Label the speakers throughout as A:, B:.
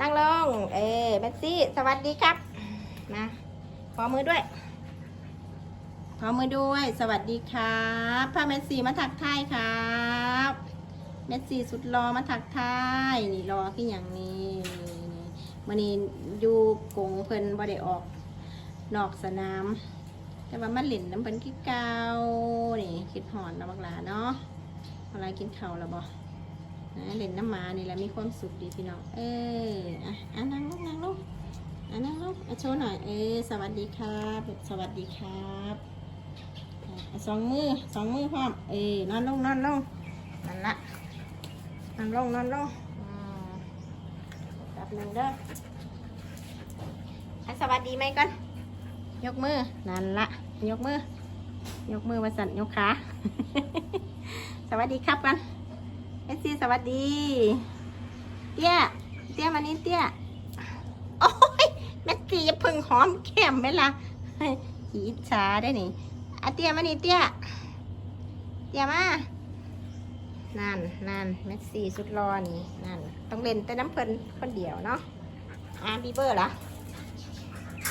A: นั่งลง เอ้เมสซี่ สวัสดีครับมาขอมือด้วยขอมือด้วย สวัสดีครับพาเมสซี่มาทักทายครับเมสซี่สุดรอมาทักทายนี่รอขึ้นอย่างนี้มันนี้อยู่กงเพิ่นบ่ได้ออก นอกสนาม แต่ว่ามันเล่นน้ำเพิ่นขี้เกานี่คิดหอนนะบักหลาเนาะเวลากินข้าวแล้วบ่ นะเล่นน้ำมานี่แหละมีความสุขดีพี่น้อง เอออะอะนั่งลงนั่งลงอะนั่งลงอะโชว์หน่อย เออ สวัสดีครับสวัสดีครับสองมือสองมือพร้อม เออนอนลงนอนลงนั่นละนอนลงนอนลงอืมแป๊บหนึ่งเด้ออะสวัสดีไหมก่อน ยกมือ นั่นละ ยกมือ ยกมือมาสั่นยกขา สวัสดีครับกัน อซีสวัสดี เตี้ย เตี้ยมานี่เตี้ย โอ้ยแม่ตีพึ่งหอมแก้มไหมล่ะเฮ้ยขี้าได้นี่อะเตี้ยมานี่เตี้ย เตี้ยมา นั่นนั่นแมสซี่สุดรอนี่นั่น ต้องเล่นแต่น้ำเพลินคนเดียวเนาะอ่าบีเบอร์ล่ะ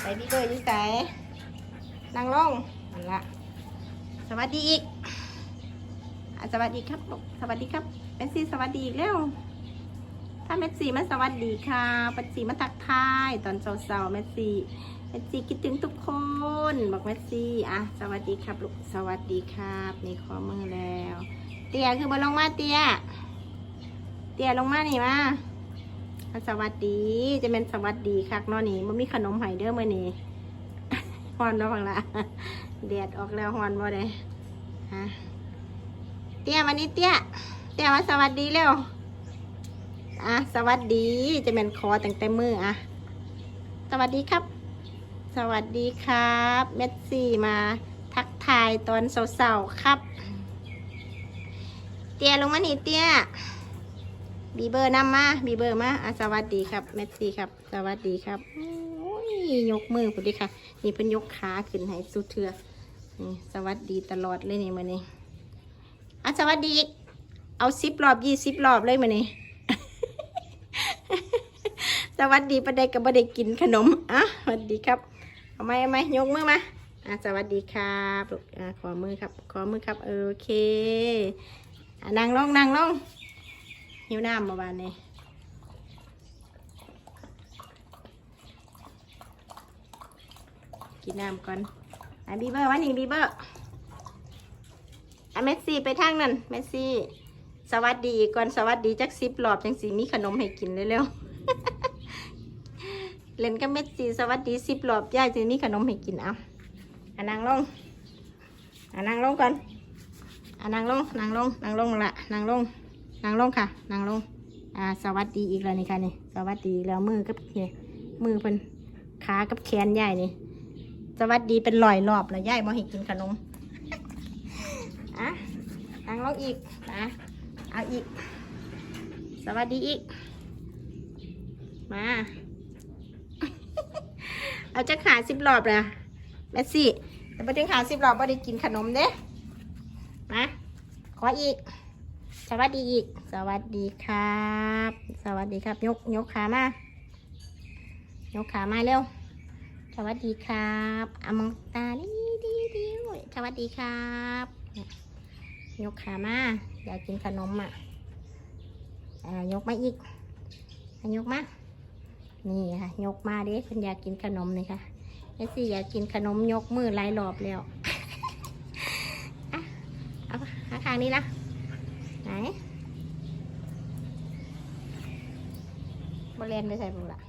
A: ไปบีเบอร์อยิ่ไสนั่งลงนั่นละสวัสดีอีก สวัสดีครับลูกสวัสดีครับเมสซี่สวัสดีอีกแล้ว ถ้าเมสซี่มาสวัสดีค่ะเมสซี่มาทักทายตอนเช้าๆเมสซี่เมสซี่คิดถึงทุกคน บอกเมสซี่อะสวัสดีครับลูกสวัสดีครับนี่ขอมือแล้ว เตียคือมาลงมาเตียเตียลงมาหนีมาสวัสดีจะเป็นสวัสดีคักเนอนี่มันมีขนมไห่เด้อมื่อนี้ฮอนเนาะฟังละแดดออกแล้วฮอนบ่ได้ฮะ เตี้ยมานี่เตี้ยเตี้ยมาสวัสดีเร็วอะสวัสดีจะเป็นคอแตั้งแต่มืออะสวัสดีครับ สวัสดีครับ เมสซี่มาทักทายตอนเสาๆครับ เตี้ยลงมานี่เตี้ยบีเบอร์นำมาบีเบอร์มาอะสวัสดีครับเมสซี่ครับ สวัสดีครับโอ้ยยกมือพุ่นดิค่ะ นี่เป็นยกขาขึ้นให้สุดเถือนี่สวัสดีตลอดเลยนี่มันนี่ อะสวัสดีอีก เอาสิบรอบยี่สิบรอบเลยมันนี่สวัสดีประเด็กกับประเด็กกินขนม อะสวัสดีครับ เอาไหมเอาไหมยกมือมา อะสวัสดีครับอะขอมือครับ ขอมือครับ โอเคอะนั่งลงนั่งลงหิวน้ำมาบานนี้กินน้ำก่อนอะบีเบอร์วันนี้บีเบอร์ เมสซี่ไปทางนั้นเมสซี่สวัสดีก่อนสวัสดีจักสิบรอบจังสีมีขนมให้กินเร็วๆเล่นกับเมสซี่สวัสดีสิบรอบย่ายจะมีขนมให้กินเอาอะนั่งลงอะนั่งลงก่อนอะนั่งลงนั่งลงนั่งลงละนั่งลงนั่งลงค่ะนั่งลงอ่าสวัสดีอีกแล้วนี่ค่ะนี่สวัสดีแล้วมือกับเนี่ยมือเป็นขากับแขนใหญ่นี่สวัสดีเป็นลอยรอบแล้วย่ายมาให้กินขนม นั่งลงอีกอะเอาอีก สวัสดีอีก มา เอาจะขาสิบรอบเลยแม่สซี่แต่พอถึงขาสิบรอบไม่ได้กินขนมเด้มาขออีก สวัสดีอีก สวัสดีครับ สวัสดีครับ ยกยกขามายกขามาเร็ว สวัสดีครับอามองตาดีดีดีสวัสดีครับ ยกขามาอยากกินขนมอะอ่ายกมาอีกยกมานี่ค่ะยกมาด้คุณอยากกินขนมเลยค่ะเอซี่อยากกินขนมยกมือหลายรอบแล้วอะเอาหาทางนี้นะไหนบริเวณไปใส่บุหรี่ะ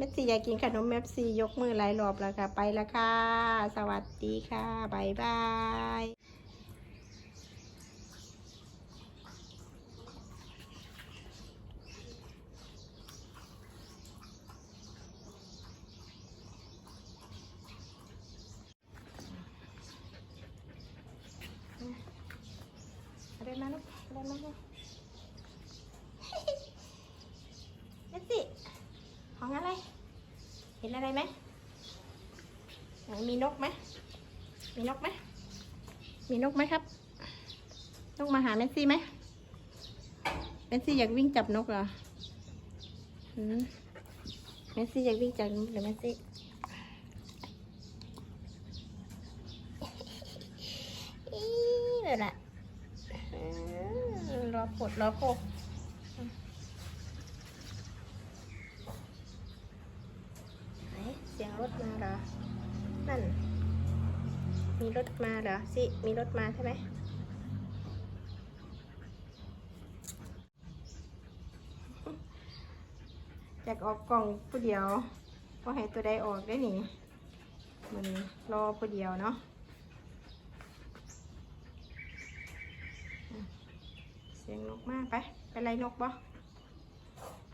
A: มสซี่อยากกินขนมเมสซี่ยกมือหลายรอบแล้วค่ะ ไปแล้วค่ะ สวัสดีค่ะบายบายเดินมาลูกเดินมาลูก เมสซี่ ของอะไร เห็นอะไรไหมไหนมีนกไหมมีนกไหมมีนกไหมครับ นกมาหาเมสซี่ไหมเมสซี่อยากวิ่งจับนกเหรอเมสซี่อยากวิ่งจากนู้นเดี๋ยวเมสซี่อีเดี๋ยวละรอปลดรอโคกไหนเสียงรถมาเหรอ นั่น มีรถมาเหรอสิมีรถมาใช่ไหมอยากออกกล่องผู้เดียวก็ให้ตัวใดออกได้หนิมันรอผู้เดียวเนาะเสียงนกมากไปเป็นไรนกบ่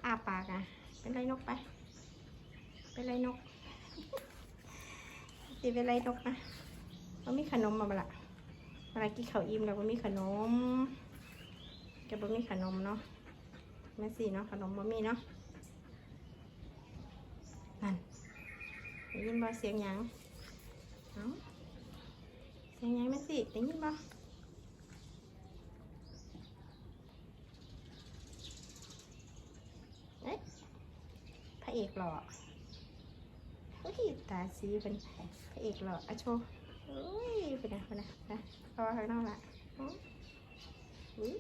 A: อ้าปากอะ เป็นไรนกไป เป็นไรนกสิเป็นไรนกนะ มันมีขนมมาบละเวลากินข้าวอิ่มแล้วมันมีขนมแกบ่มีขนมเนาะแม่สี่เนาะขนมบ่มีเนาะนั่นได้ยินบ่เสียงหยังเอ้าเสียงหยังแม่สิได้ยินบ่เอ๊ะพระเอกหล่ออุ้ยตาสีเป็นพระเอกหล่ออะโชว์ อุ้ยไปนะไป็นไงนะรอข้างนอกละอุ๊ยอุ้ย